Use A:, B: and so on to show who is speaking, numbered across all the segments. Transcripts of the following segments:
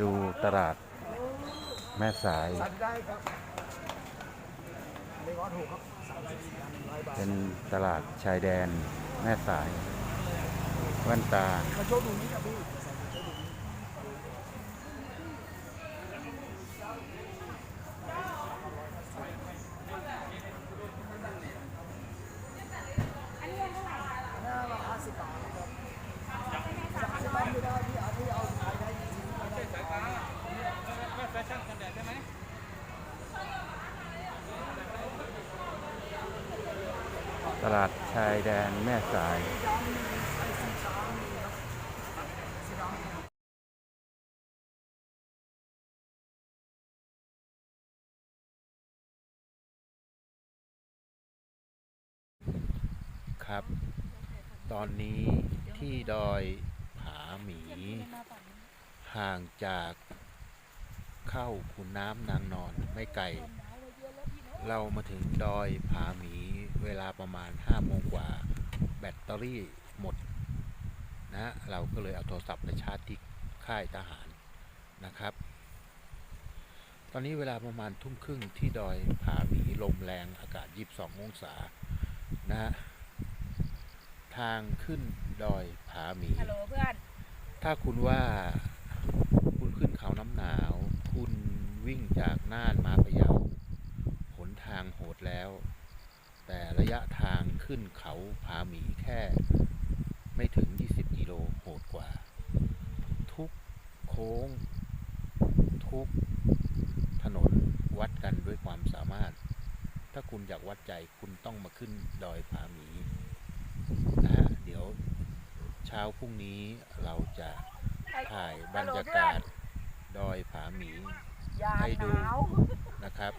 A: ดูตลาดแม่สาย
B: สั่งได้ครับไม่ร้อถูกครับสามสิบสี่ร้อยบาท
A: เป็นตลาดชายแดนแม่สายแว่นตา
B: มาโชว์ดูนี้ครับพี่ใส่โชว์ดูนี้
C: อันนี้เท่าไหร่คะ
B: หน้าละห้าสิบบาทครับสามสิบบาทไม่ได้พี่เอาที่เอาขายได้จริงๆไม่ได้
A: ตลาดชายแดนแม่สาย ครับ ตอนนี้ที่ดอยผาหมี ห่างจากเข้าขุนน้ำนางนอนไม่ไกล เรามาถึงดอยผาหมี เวลาประมาณห้าโมงกว่าแบตเตอรี่หมดนะเราก็เลยเอาโทรศัพท์ไปชาร์จที่ค่ายทหารนะครับ ตอนนี้เวลาประมาณทุ่มครึ่งที่ดอยผาหมีลมแรงอากาศ 22 องศานะฮะทางขึ้นดอยผาหมี
C: ฮัลโหลเพื่อน
A: ถ้าคุณว่าคุณขึ้นเขาน้ำหนาว คุณวิ่งจากน่านมาพะเยาหนทางโหดแล้ว แต่ระยะทางขึ้นเขาผาหมีแค่ ไม่ถึง 20 กิโลโหดกว่า ทุกโค้ง ทุกถนนวัดกันด้วยความสามารถ ถ้าคุณอยากวัดใจคุณต้องมาขึ้นดอยผาหมีนะฮะเดี๋ยวเช้าพรุ่งนี้เราจะถ่ายบรรยากาศดอยผาหมีให้ดู
C: นะ
A: ครับ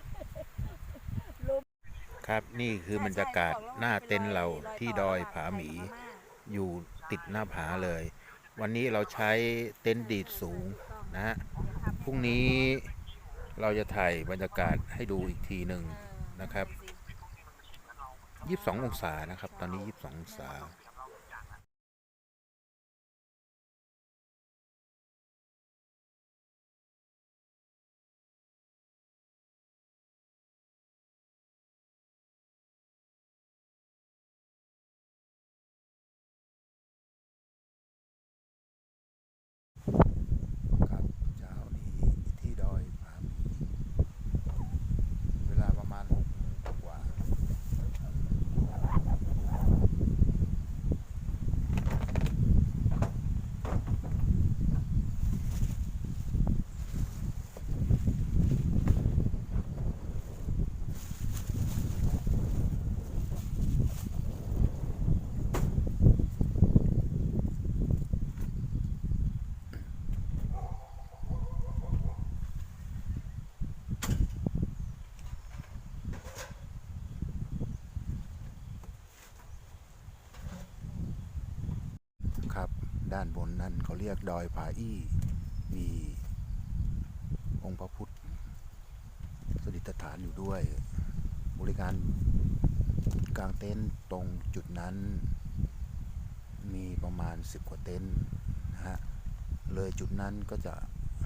A: ครับนี่คือบรรยากาศหน้าเต็นท์เราที่ดอยผาหมี อยู่ติดหน้าผาเลย วันนี้เราใช้เต็นท์ดีดสูงนะฮะพรุ่งนี้เราจะถ่ายบรรยากาศให้ดูอีกทีหนึ่งนะครับ 22 องศานะครับ ตอนนี้ 22 องศา ครับเช้านี้ที่ดอยผาหมีเวลาประมาณ6โมงกว่า ครับ ด้านบนนั้นเขาเรียกดอยผาอี้ มีองค์พระพุทธสถิตฐานอยู่ด้วย บริการกลางเต็นท์ตรงจุดนั้น มีประมาณ 10 กว่าเต็นท์นะฮะ เลยจุดนั้นก็จะ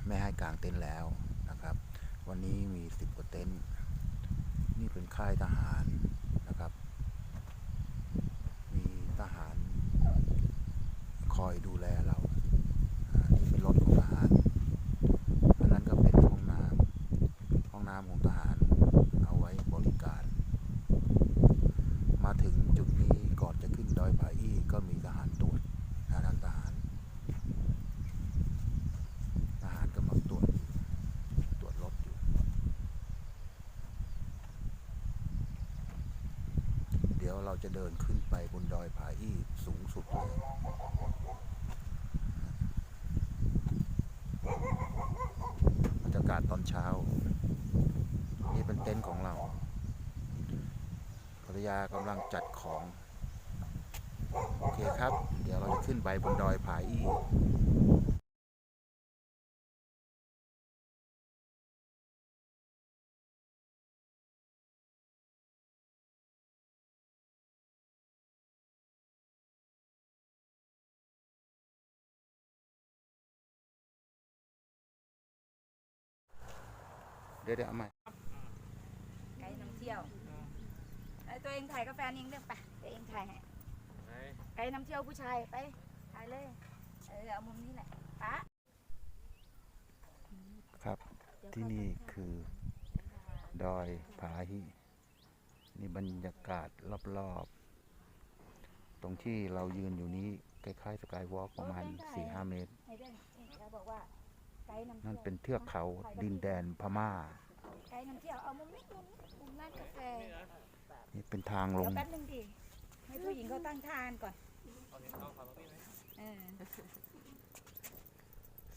A: ไม่ให้กลางเต็นท์แล้วนะครับ วันนี้มี 10 กว่าเต็นท์นี่เป็นค่ายทหารนะครับ มีทหารคอยดูแลเราอ่านี่เป็นรถของทหาร อันนั้นก็เป็นห้องน้ำ ห้องน้ำของทหาร เอาไว้บริการ มาถึงจุดนี้ก่อนจะขึ้นดอยผาอี้ก็มีทหารตรวจนะท่านทหาร ทหารกำลังตรวจ ตรวจรถอยู่ เดี๋ยวเราจะเดินขึ้นไปบนดอยผาอี้สูงสุดเลยบรรยากาศตอนเช้า นี่เป็นเต็นท์ของเราภรรยากำลังจัดของ โอเคครับ เดี๋ยวเราจะขึ้นไปบนดอยผาอี้ ดี๋ยวเดี๋ยวเอาใหม่
C: ไกด์นำเที่ยวไอ้ตัวเองถ่ายกาแฟนเองเด้อไปตัวเองถ่ายให้ไกด์นำเที่ยวผู้ชายไปถ่ายเลยเออเอามุมนี้แหละปะ
A: ครับที่นี่คือดอยผาหินี่บรรยากาศรอบๆ ตรงที่เรายืนอยู่นี้ คล้ายๆสกายวอล์กประมาณ 4-5 เมตร
C: นำเที่ยว
A: นั่นเป็นเทือกเขาดินแดนพม่า
C: ไกด์นำเที่ยวเอามุมนี้มุมนี้มุมร้านกาแฟ
A: นี่เป็นทางล
C: เดี๋ยว
A: ง
C: แป๊บนึงดิให้ผู้หญิงเขาตั้งทานก่อนเออ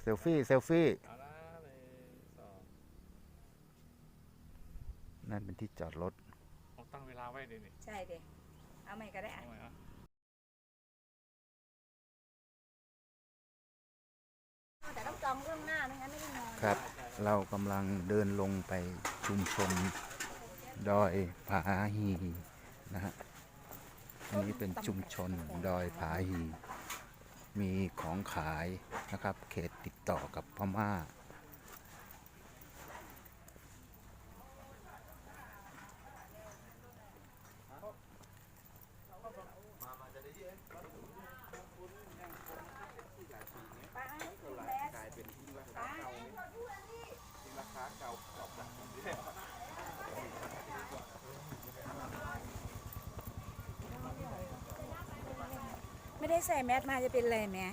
A: เซลฟี่ เซลฟี่
B: เอาละหนึ่งสอง
A: นั่นเป็นที่จอดรถ
B: ผมตั้งเวลาไว้เดี๋ยวนี้
C: ใช่เด็เอาใหม่ก็ได้
B: เอา
C: อะ
B: ไว้อะ
C: แต่
A: ครับ เรากำลังเดินลงไปชุมชนดอยผาฮีนะฮะ อันนี้เป็นชุมชนดอยผาฮี มีของขายนะครับ เขตติดต่อกับพม่า
C: ไม่ได้ ใส่แมสมาจะเป็นไรแม่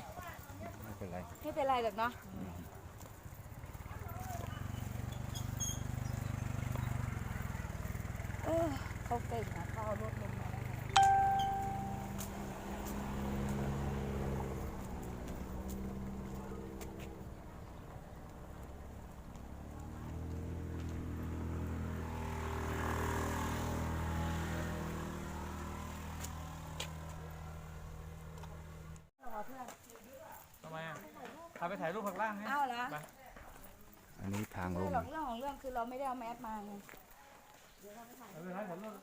A: ไม่เป็นไร
C: ไม่เป็นไรหรอกเนาะเออเขาเก่งนะเขาเอารถลงมาได้
B: ทำไมอะ พาไปถ่ายรูปข้างล่างไง
C: เอาเหรอ
B: ไป
A: อันนี้ทางล
C: เรื่องงหรอกเรื่องของเรื่องคือเราไม่ได้เอาแมสมาไง
B: เอาไปถ่ายถ่ายรูป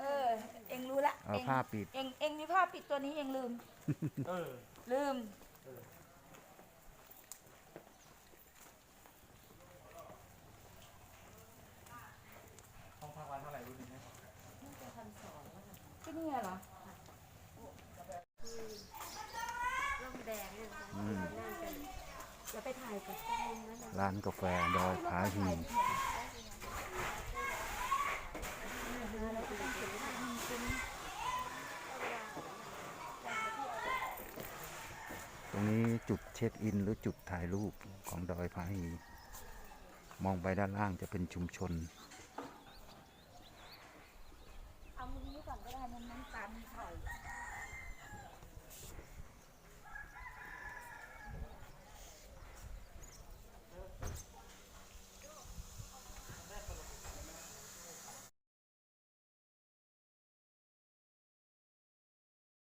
C: เออ เองรู้ละ
A: เอา
C: เอง
A: ผ้าปิด
C: เองเองมีผ้าปิดตัวนี้เองลืม
B: เออ
C: ลืม
B: ห้องพักวันเท่าไหร่รู้ไหม
C: ที่นี่เหรอ
A: อืม
C: เดี๋ยวไปถ่ายกับ
A: ร้านกาแฟดอยผาฮีตรงนี้จุดเช็คอินหรือจุดถ่ายรูปของดอยผาฮีมองไปด้านล่างจะเป็นชุมชน